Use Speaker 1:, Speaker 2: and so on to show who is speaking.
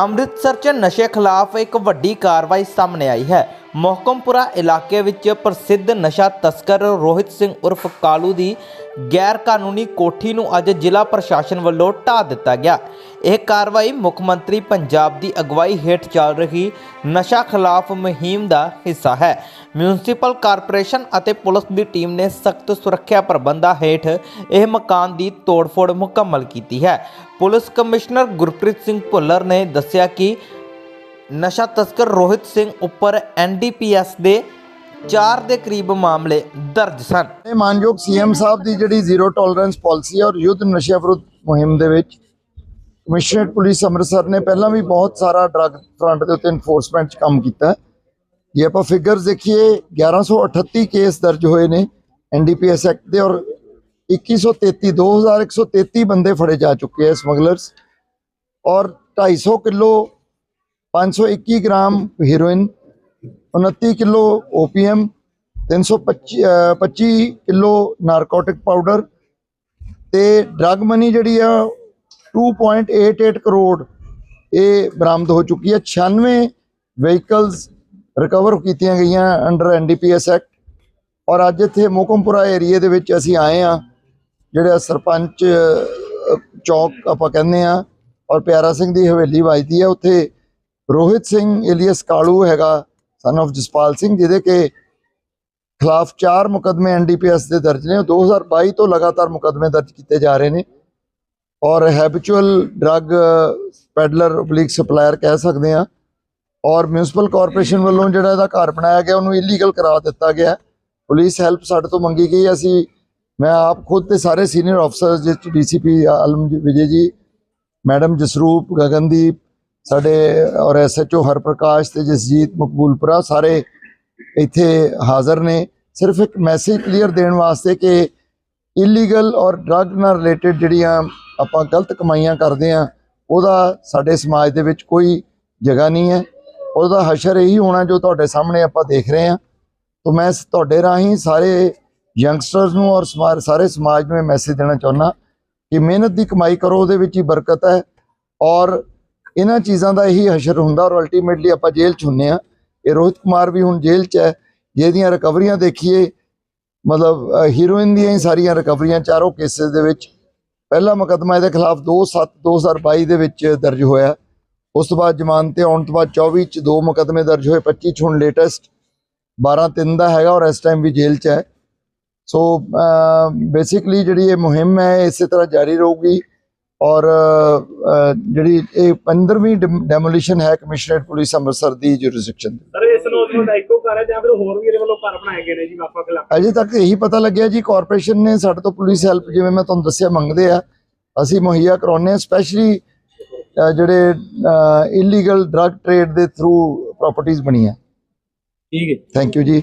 Speaker 1: ਅੰਮ੍ਰਿਤਸਰ 'ਚ ਨਸ਼ੇ ਖਿਲਾਫ ਇੱਕ ਵੱਡੀ ਕਾਰਵਾਈ ਸਾਹਮਣੇ ਆਈ ਹੈ। ਮੋਹਕਮਪੁਰਾ ਇਲਾਕੇ ਵਿੱਚ ਪ੍ਰਸਿੱਧ ਨਸ਼ਾ ਤਸਕਰ ਰੋਹਿਤ ਸਿੰਘ ਉਰਫ ਕਾਲੂ ਦੀ ਗੈਰ ਕਾਨੂੰਨੀ ਕੋਠੀ ਨੂੰ ਅੱਜ ਜ਼ਿਲ੍ਹਾ ਪ੍ਰਸ਼ਾਸਨ ਵੱਲੋਂ ਢਾਹ ਦਿੱਤਾ ਗਿਆ। ਇਹ ਕਾਰਵਾਈ ਮੁੱਖ ਮੰਤਰੀ ਪੰਜਾਬ ਦੀ ਅਗਵਾਈ ਹੇਠ ਚੱਲ ਰਹੀ ਨਸ਼ਾ ਖਿਲਾਫ ਮੁਹਿੰਮ ਦਾ ਹਿੱਸਾ ਹੈ। ਮਿਊਨਿਸਪਲ ਕਾਰਪੋਰੇਸ਼ਨ ਅਤੇ ਪੁਲਿਸ ਦੀ ਟੀਮ ਨੇ ਸਖਤ ਸੁਰੱਖਿਆ ਪ੍ਰਬੰਧਾਂ ਹੇਠ ਇਹ ਮਕਾਨ ਦੀ ਤੋੜਫੋੜ ਮੁਕੰਮਲ ਕੀਤੀ ਹੈ। ਪੁਲਿਸ ਕਮਿਸ਼ਨਰ ਗੁਰਪ੍ਰੀਤ ਸਿੰਘ ਭੁੱਲਰ ਨੇ ਦੱਸਿਆ ਕਿ ਨਸ਼ਾ ਤਸਕਰ ਰੋਹਿਤ ਸਿੰਘ ਉੱਪਰ ਐਨਡੀਪੀਐਸ ਦੇ 4 ਦੇ ਕਰੀਬ ਮਾਮਲੇ ਦਰਜ ਸਨ।
Speaker 2: ਇਹ ਮਾਨਯੋਗ ਸੀਐਮ ਸਾਹਿਬ ਦੀ ਜਿਹੜੀ ਜ਼ੀਰੋ ਟੋਲਰੈਂਸ ਪਾਲਿਸੀ ਔਰ ਯੁੱਧ ਨਸ਼ਿਆਂ ਵਿਰੁੱਧ ਮੁਹਿੰਮ ਦੇ ਵਿੱਚ ਕਮਿਸ਼ਨਰੇਟ ਪੁਲਿਸ ਅੰਮ੍ਰਿਤਸਰ ਨੇ ਪਹਿਲਾਂ ਵੀ ਬਹੁਤ ਸਾਰਾ ਡਰੱਗ ਫਰੰਟ ਦੇ ਉੱਤੇ ਇਨਫੋਰਸਮੈਂਟ 'ਚ ਕੰਮ ਕੀਤਾ। ਜੇ ਆਪਾਂ ਫਿਗਰਸ ਦੇਖੀਏ 1138 ਕੇਸ ਦਰਜ ਹੋਏ ਨੇ ਐਨਡੀਪੀਐਸ ਐਕਟ ਦੇ ਔਰ 2133 2133 ਬੰਦੇ ਫੜੇ ਜਾ ਚੁੱਕੇ ਹੈ ਸਮਗਲਰਸ ਔਰ 250 kilo 521 gram heroin 29 kilo opium 325 ਅਹ 25 ਕਿਲੋ ਨਾਰਕੋਟਿਕ ਪਾਊਡਰ ਤੇ ਡਰੱਗ ਮਨੀ ਜਿਹੜੀ ਆ 2.88 ਕਰੋੜ ਇਹ ਬਰਾਮਦ ਹੋ ਚੁੱਕੀ ਹੈ 96 ਵਹੀਕਲਸ ਰਿਕਵਰ ਕੀਤੀਆਂ ਗਈਆਂ ਅੰਡਰ ਐਨਡੀਪੀਐਸ ਐਕਟ ਔਰ ਅੱਜ ਇੱਥੇ ਮੋਕਮਪੁਰਾ ਏਰੀਏ ਦੇ ਵਿੱਚ ਅਸੀਂ ਆਏ ਆ ਜਿਹੜਾ ਸਰਪੰਚ ਅਹ, ਚੌਕ ਆਪਾਂ ਕਹਿੰਦੇ ਆ ਔਰ ਪਿਆਰਾ ਸਿੰਘ ਦੀ ਹਵੇਲੀ ਵੱਜਦੀ ਹੈ ਉੱਥੇ ਰੋਹਿਤ ਸਿੰਘ ਏਲੀਅਸ ਕਾਲੂ ਹੈਗਾ ਸਨ of ਜਸਪਾਲ ਸਿੰਘ ਜਿਹਦੇ ਕੇ ਖਿਲਾਫ 4 ਮੁਕਦਮੇ ਐਨਡੀਪੀਐਸ ਦੇ ਦਰਜ ਨੇ ਉਹ 2022 ਤੋਂ ਲਗਾਤਾਰ ਮੁਕਦਮੇ ਦਰਜ ਕੀਤੇ ਜਾ ਰਹੇ ਨੇ ਔਰ habitual drug peddler public supplier ਕਹਿ ਸਕਦੇ ਆ ਔਰ ਮਿਊਨਿਸਪਲ ਕਾਰਪੋਰੇਸ਼ਨ ਵੱਲੋਂ ਜਿਹੜਾ ਇਹਦਾ ਘਰ ਬਣਾਇਆ ਗਿਆ ਉਹਨੂੰ ਇਲੀਗਲ ਕਰਾ ਦਿੱਤਾ ਗਿਆ ਪੁਲਿਸ ਹੈਲਪ ਸਾਡੇ ਤੋਂ ਮੰਗੀ ਗਈ ਅਸੀਂ ਮੈਂ ਆਪ ਖੁਦ ਤੇ ਸਾਰੇ ਸੀਨੀਅਰ ਅਫਸਰਸ ਜਿਸ ਡੀਸੀਪੀ ਆਲਮ ਵਿਜੇ ਜੀ ਮੈਡਮ ਜਸਰੂਪ, ਗਗਨਦੀਪ, ਸਾਡੇ ਔਰ ਐਸਐਚਓ ਹਰਪ੍ਰਕਾਸ਼ ਤੇ ਜਸਜੀਤ ਮਕਬੂਲਪੁਰਾ ਸਾਰੇ ਇੱਥੇ ਹਾਜ਼ਰ ਨੇ। ਸਿਰਫ ਇੱਕ ਮੈਸੇਜ ਕਲੀਅਰ ਦੇਣ ਵਾਸਤੇ ਕਿ ਇਲੀਗਲ ਔਰ ਡਰੱਗ ਨਾਲ ਰਿਲੇਟਡ ਜਿਹੜੀਆਂ ਆਪਾਂ ਗਲਤ ਕਮਾਈਆਂ ਕਰਦੇ ਆ ਉਹਦਾ ਸਾਡੇ ਸਮਾਜ ਦੇ ਵਿੱਚ ਕੋਈ ਜਗ੍ਹਾ ਨਹੀਂ ਹੈ। ਉਹਦਾ ਹਸ਼ਰ ਇਹੀ ਹੋਣਾ ਜੋ ਤੁਹਾਡੇ ਸਾਹਮਣੇ ਆਪਾਂ ਦੇਖ ਰਹੇ ਹਾਂ। ਤਾਂ ਮੈਂ ਤੁਹਾਡੇ ਰਾਹੀਂ ਸਾਰੇ ਯੰਗਸਟਰਸ ਨੂੰ ਔਰ ਸਮਾ- ਸਾਰੇ ਸਮਾਜ ਨੂੰ ਇਹ ਮੈਸੇਜ ਦੇਣਾ ਚਾਹੁੰਦਾ ਕਿ ਮਿਹਨਤ ਦੀ ਕਮਾਈ ਕਰੋ, ਉਹਦੇ ਵਿੱਚ ਹੀ ਬਰਕਤ ਹੈ ਔਰ ਇਹਨਾਂ ਚੀਜ਼ਾਂ ਦਾ ਇਹੀ ਹਸ਼ਰ ਹੁੰਦਾ ਔਰ ਅਲਟੀਮੇਟਲੀ ਆਪਾਂ ਜੇਲ੍ਹ ਚ ਹੁੰਨੇ ਆ। ਇਹ ਰੋਹਿਤ ਕੁਮਾਰ ਵੀ ਹੁਣ ਜੇਲ੍ਹ ਚ ਹੈ, ਜਿਹਦੀਆਂ ਰਿਕਵਰੀਆਂ ਦੇਖੀਏ, ਮਤਲਬ ਹੀਰੋਇਨ ਦੀਆਂ ਹੀ ਸਾਰੀਆਂ ਰਿਕਵਰੀਆਂ ਚਾਰੋਂ ਕੇਸਿਸ ਦੇ ਵਿੱਚ। ਪਹਿਲਾ ਮੁਕੱਦਮਾ ਇਹਦੇ ਖਿਲਾਫ 2/7 2022 ਦੇ ਵਿੱਚ ਦਰਜ ਹੋਇਆ। ਉਸ ਤੋਂ ਬਾਅਦ ਜ਼ਮਾਨਤ ਤੇ ਆਉਣ ਤੋਂ ਬਾਅਦ 24 ਚ ਦੋ ਮੁਕੱਦਮੇ ਦਰਜ ਹੋਏ 25 ਚ ਹੁਣ ਲੇਟੈਸਟ 12 3 ਦਾ ਹੈਗਾ ਔਰ ਇਸ ਟਾਈਮ ਵੀ ਜੇਲ੍ਹ ਚ ਹੈ। ਸੋ ਬੇਸਿਕਲੀ ਜਿਹੜੀ ਇਹ ਮੁਹਿੰਮ ਹੈ ਇਸੇ ਤਰ੍ਹਾਂ ਜਾਰੀ ਰਹੂਗੀ ਔਰ ਜਿਹੜੀ ਇਹ 15ਵੀਂ ਡੈਮੋਲੀਸ਼ਨ ਹੈ ਕਮਿਸ਼ਨਰੇਟ ਪੁਲਿਸ ਅੰਮ੍ਰਿਤਸਰ ਦੀ ਜੁਰਿਸਡਿਕਸ਼ਨ
Speaker 3: ਸਰ ਇਸ ਨੌਜਵਾਨ ਦਾ ਇੱਕੋ ਘਰ ਹੈ ਜਾਂ ਫਿਰ ਹੋਰ ਵੀ ਇਹਦੇ ਵੱਲੋਂ ਘਰ ਬਣਾਏ ਗਏ ਨੇ ਜੀ ਵੱਖ ਇਲਾਕੇ
Speaker 2: ਅਜੇ ਤੱਕ ਇਹੀ ਪਤਾ ਲੱਗਿਆ ਜੀ ਕਾਰਪੋਰੇਸ਼ਨ ਨੇ ਸਾਡੇ ਤੋਂ ਪੁਲਿਸ ਹੈਲਪ ਜਿਵੇਂ ਮੈਂ ਤੁਹਾਨੂੰ ਦੱਸਿਆ ਮੰਗਦੇ ਆ। ਅਸੀਂ ਮੁਹੱਈਆ ਕਰਾਉਂਦੇ ਆ ਸਪੈਸ਼ਲੀ ਜਿਹੜੇ ਇਲੀਗਲ ਡਰੱਗ ਟ੍ਰੇਡ ਦੇ ਥਰੂ ਪ੍ਰਾਪਰਟੀਆਂ ਬਣੀਆਂ।
Speaker 3: ਠੀਕ ਹੈ।
Speaker 2: Thank you ji.